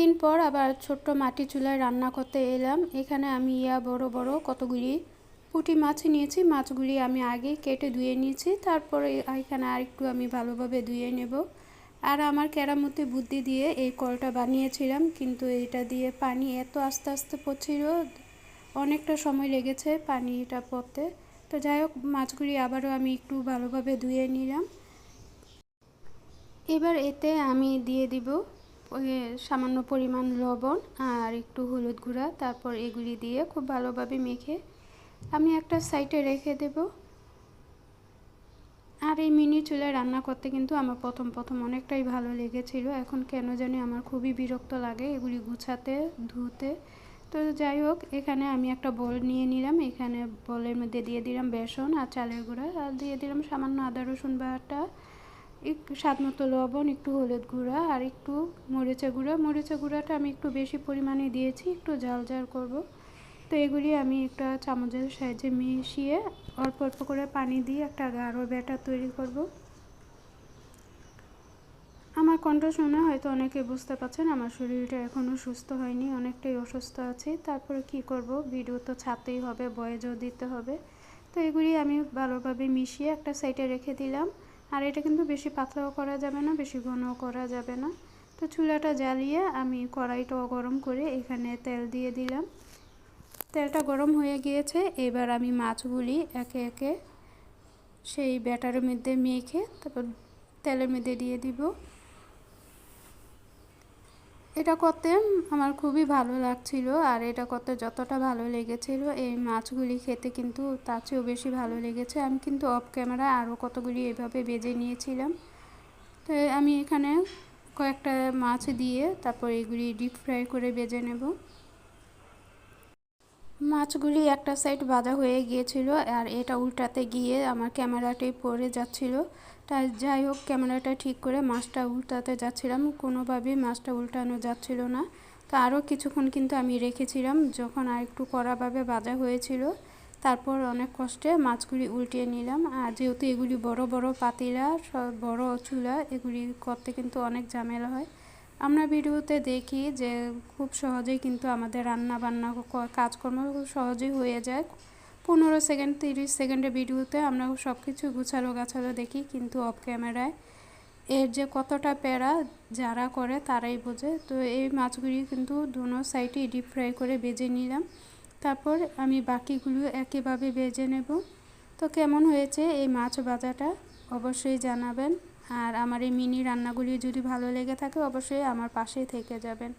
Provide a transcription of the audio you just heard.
দিন পর আবার ছোট্ট মাটি চুলায় রান্না করতে এলাম। এখানে আমি ইয়া বড় বড় কতগুলি পুঁটি মাছ নিয়েছি। মাছগুলি আমি আগে কেটে ধুয়ে নিয়েছি। তারপরে এখানে আরেকটু আমি ভালোভাবে ধুয়ে নেব। আর আমার কেরামতি বুদ্ধি দিয়ে এই কলটা বানিয়েছিলাম। কিন্তু এটা দিয়ে পানি এত আস্তে আস্তে পড়ছিল অনেকটা সময় লেগেছে পানিটা পড়তে। তো যাই হোক, মাছগুলি আবারও আমি একটু ভালোভাবে ধুয়ে নিলাম। এবার এতে আমি দিয়ে দিব সামান্য পরিমাণ লবণ আর একটু হলুদ গুঁড়া, তারপর এগুলি দিয়ে খুব ভালোভাবে মেখে আমি একটা সাইডে রেখে দেব। আর এই মিনি চুলায় রান্না করতে কিন্তু আমার প্রথম প্রথম অনেকটাই ভালো লেগেছিল। এখন কেন জানি আমার খুবই বিরক্ত লাগে এগুলি গুছাতে, ধুতে। তো যাই হোক, এখানে আমি একটা বল নিয়ে নিলাম। এখানে বলের মধ্যে দিয়ে দিলাম বেসন আর চালের গুঁড়া, আর দিয়ে দিলাম সামান্য আদা রসুন বাটা। একটু স্বাদ মতো লবণ, একটু হলুদ গুঁড়া আর একটু মরিচা গুঁড়া। মরিচা গুঁড়াটা আমি একটু বেশি পরিমাণে দিয়েছি, একটু ঝাল ঝাল করব। তো এগুলি আমি একটা চামচের সাহায্যে মিশিয়ে অল্প অল্প করে পানি দিয়ে একটা গাঢ় ব্যাটার তৈরি করব। আমার কণ্ঠ শোনা হয়তো অনেকে বুঝতে পারছেন, আমার শরীরটা এখনও সুস্থ হয়নি, অনেকটাই অসুস্থ আছে। তারপরে কি করব? ভিডিও তো ছাড়তেই হবে বয়েজও দিতে হবে। তো এগুলি আমি ভালোভাবে মিশিয়ে একটা সাইডে রেখে দিলাম। আর এটা কিন্তু বেশি পাতলাও করা যাবে না, বেশি ঘনও করা যাবে না। তো চুলাটা জ্বালিয়ে আমি কড়াইটাও গরম করে এখানে তেল দিয়ে দিলাম। তেলটা গরম হয়ে গিয়েছে, এবার আমি মাছগুলি একে একে সেই ব্যাটারের মধ্যে মেখে তারপর তেলের মধ্যে দিয়ে দিব। এটা করতে আমার খুবই ভালো লাগছিল আর এটা করতে যতটা ভালো লেগেছিল, এই মাছগুলি খেতে কিন্তু তার চেয়েও বেশি ভালো লেগেছে। আমি কিন্তু অফ ক্যামেরা আরও কতগুলি এভাবে বেজে নিয়েছিলাম। তো আমি এখানে কয়েকটা মাছ দিয়ে তারপর এগুলি ডিপ ফ্রাই করে বেজে নেব। মাছগুলি একটা সাইড ভাজা হয়ে গিয়েছিল আর এটা উল্টাতে গিয়ে আমার ক্যামেরাটাই পড়ে যাচ্ছিল। তাই যাই হোক, ক্যামেরাটা ঠিক করে মাছটা উল্টাতে যাচ্ছিলাম। কোনোভাবেই মাছটা উল্টানো যাচ্ছিল না। তো আরও কিছুক্ষণ কিন্তু আমি রেখেছিলাম যখন আর একটু কড়াভাবে ভাজা হয়েছিল। তারপর অনেক কষ্টে মাছগুলি উল্টিয়ে নিলাম। আর যেহেতু এগুলি বড় বড় পাতিলা বড় চুলা, এগুলি করতে কিন্তু অনেক ঝামেলা হয়। আমরা ভিডিওতে দেখি যে খুব সহজেই কিন্তু আমাদের রান্না বান্না কাজকর্ম খুব সহজেই হয়ে যায়। পনেরো সেকেন্ড, তিরিশ সেকেন্ডের ভিডিওতে আমরা সব কিছু গুছালো গাছালো দেখি কিন্তু অফ ক্যামেরায় এর যে কতটা প্যারা যারা করে তারাই বোঝে। তো এই মাছগুলি কিন্তু দুনো সাইডে ডিপ ফ্রাই করে বেজে নিলাম। তারপর আমি বাকিগুলো একইভাবে বেজে নেব। তো কেমন হয়েছে এই মাছ ভাজাটা? অবশ্যই জানাবেন। আর আমার এই মিনি রান্নাগুলি যদি ভালো লেগে থাকে, অবশ্যই আমার পাশেই থেকে যাবেন।